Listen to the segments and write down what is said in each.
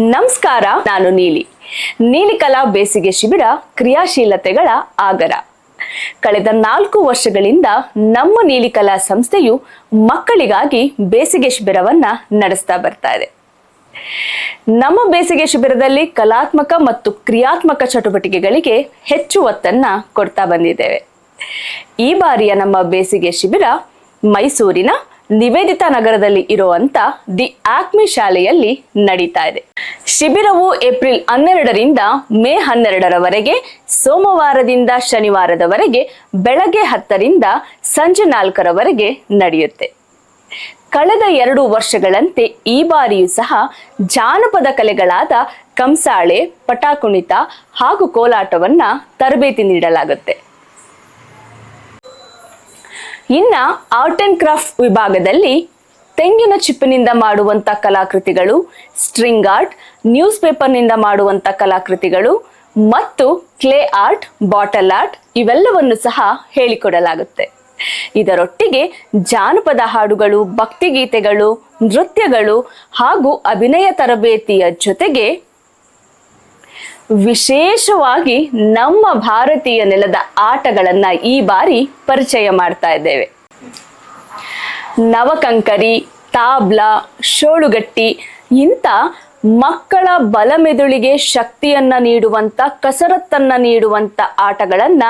ನಮಸ್ಕಾರ, ನಾನು ನೀಲಿ. ನೀಲಿಕಲಾ ಬೇಸಿಗೆ ಶಿಬಿರ ಕ್ರಿಯಾಶೀಲತೆಗಳ ಆಗರ. ಕಳೆದ ನಾಲ್ಕು ವರ್ಷಗಳಿಂದ ನಮ್ಮ ನೀಲಿಕಲಾ ಸಂಸ್ಥೆಯು ಮಕ್ಕಳಿಗಾಗಿ ಬೇಸಿಗೆ ಶಿಬಿರವನ್ನ ನಡೆಸ್ತಾ ಬರ್ತಾ ಇದೆ. ನಮ್ಮ ಬೇಸಿಗೆ ಶಿಬಿರದಲ್ಲಿ ಕಲಾತ್ಮಕ ಮತ್ತು ಕ್ರಿಯಾತ್ಮಕ ಚಟುವಟಿಕೆಗಳಿಗೆ ಹೆಚ್ಚು ಒತ್ತನ್ನ ಕೊಡ್ತಾ ಬಂದಿದ್ದೇವೆ. ಈ ಬಾರಿಯ ನಮ್ಮ ಬೇಸಿಗೆ ಶಿಬಿರ ಮೈಸೂರಿನ ನಿವೇದಿತಾ ನಗರದಲ್ಲಿ ಇರುವಂತ ದಿ ಆಕ್ಮಿ ಶಾಲೆಯಲ್ಲಿ ನಡೀತಾ ಇದೆ. ಶಿಬಿರವು ಏಪ್ರಿಲ್ ಹನ್ನೆರಡರಿಂದ ಮೇ ಹನ್ನೆರಡರವರೆಗೆ, ಸೋಮವಾರದಿಂದ ಶನಿವಾರದವರೆಗೆ, ಬೆಳಗ್ಗೆ ಹತ್ತರಿಂದ ಸಂಜೆ ನಾಲ್ಕರವರೆಗೆ ನಡೆಯುತ್ತೆ. ಕಳೆದ ಎರಡು ವರ್ಷಗಳಂತೆ ಈ ಬಾರಿಯೂ ಸಹ ಜಾನಪದ ಕಲೆಗಳಾದ ಕಂಸಾಳೆ, ಪಟಾಕುಣಿತ ಹಾಗೂ ಕೋಲಾಟವನ್ನ ತರಬೇತಿ ನೀಡಲಾಗುತ್ತೆ. ಇನ್ನ ಆರ್ಟ್ ಅಂಡ್ ಕ್ರಾಫ್ಟ್ ವಿಭಾಗದಲ್ಲಿ ತೆಂಗಿನ ಚಿಪ್ಪಿನಿಂದ ಮಾಡುವಂತ ಕಲಾಕೃತಿಗಳು ಸ್ಟ್ರಿಂಗ್ ಆರ್ಟ್ ನ್ಯೂಸ್ ಪೇಪರ್ನಿಂದ ಮಾಡುವಂತ ಕಲಾಕೃತಿಗಳು ಮತ್ತು ಕ್ಲೇ ಆರ್ಟ್ ಬಾಟಲ್ ಆರ್ಟ್ ಇವೆಲ್ಲವನ್ನು ಸಹ ಹೇಳಿಕೊಡಲಾಗುತ್ತೆ. ಇದರೊಟ್ಟಿಗೆ ಜಾನಪದ ಹಾಡುಗಳು, ಭಕ್ತಿಗೀತೆಗಳು, ನೃತ್ಯಗಳು ಹಾಗೂ ಅಭಿನಯ ತರಬೇತಿಯ ಜೊತೆಗೆ ವಿಶೇಷವಾಗಿ ನಮ್ಮ ಭಾರತೀಯ ನೆಲದ ಆಟಗಳನ್ನ ಈ ಬಾರಿ ಪರಿಚಯ ಮಾಡ್ತಾ ಇದ್ದೇವೆ. ನವಕಂಕರಿ ತಾಬ್ಲಾ ಶೋಳುಗಟ್ಟಿ ಇಂಥ ಮಕ್ಕಳ ಬಲಮೆದುಳಿಗೆ ಶಕ್ತಿಯನ್ನ ನೀಡುವಂತ, ಕಸರತ್ತನ್ನ ನೀಡುವಂತ ಆಟಗಳನ್ನ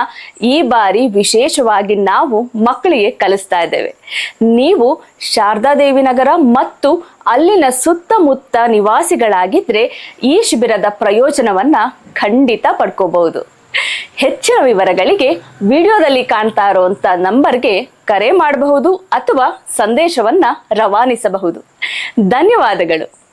ಈ ಬಾರಿ ವಿಶೇಷವಾಗಿ ನಾವು ಮಕ್ಕಳಿಗೆ ಕಲಿಸ್ತಾ ಇದ್ದೇವೆ. ನೀವು ಶಾರದಾದೇವಿ ನಗರ ಮತ್ತು ಅಲ್ಲಿನ ಸುತ್ತಮುತ್ತ ನಿವಾಸಿಗಳಾಗಿದ್ರೆ ಈ ಶಿಬಿರದ ಪ್ರಯೋಜನವನ್ನ ಖಂಡಿತ ಪಡ್ಕೋಬಹುದು. ಹೆಚ್ಚಿನ ವಿವರಗಳಿಗೆ ವಿಡಿಯೋದಲ್ಲಿ ಕಾಣ್ತಾ ಇರುವಂತ ನಂಬರ್ಗೆ ಕರೆ ಮಾಡಬಹುದು ಅಥವಾ ಸಂದೇಶವನ್ನ ರವಾನಿಸಬಹುದು. ಧನ್ಯವಾದಗಳು.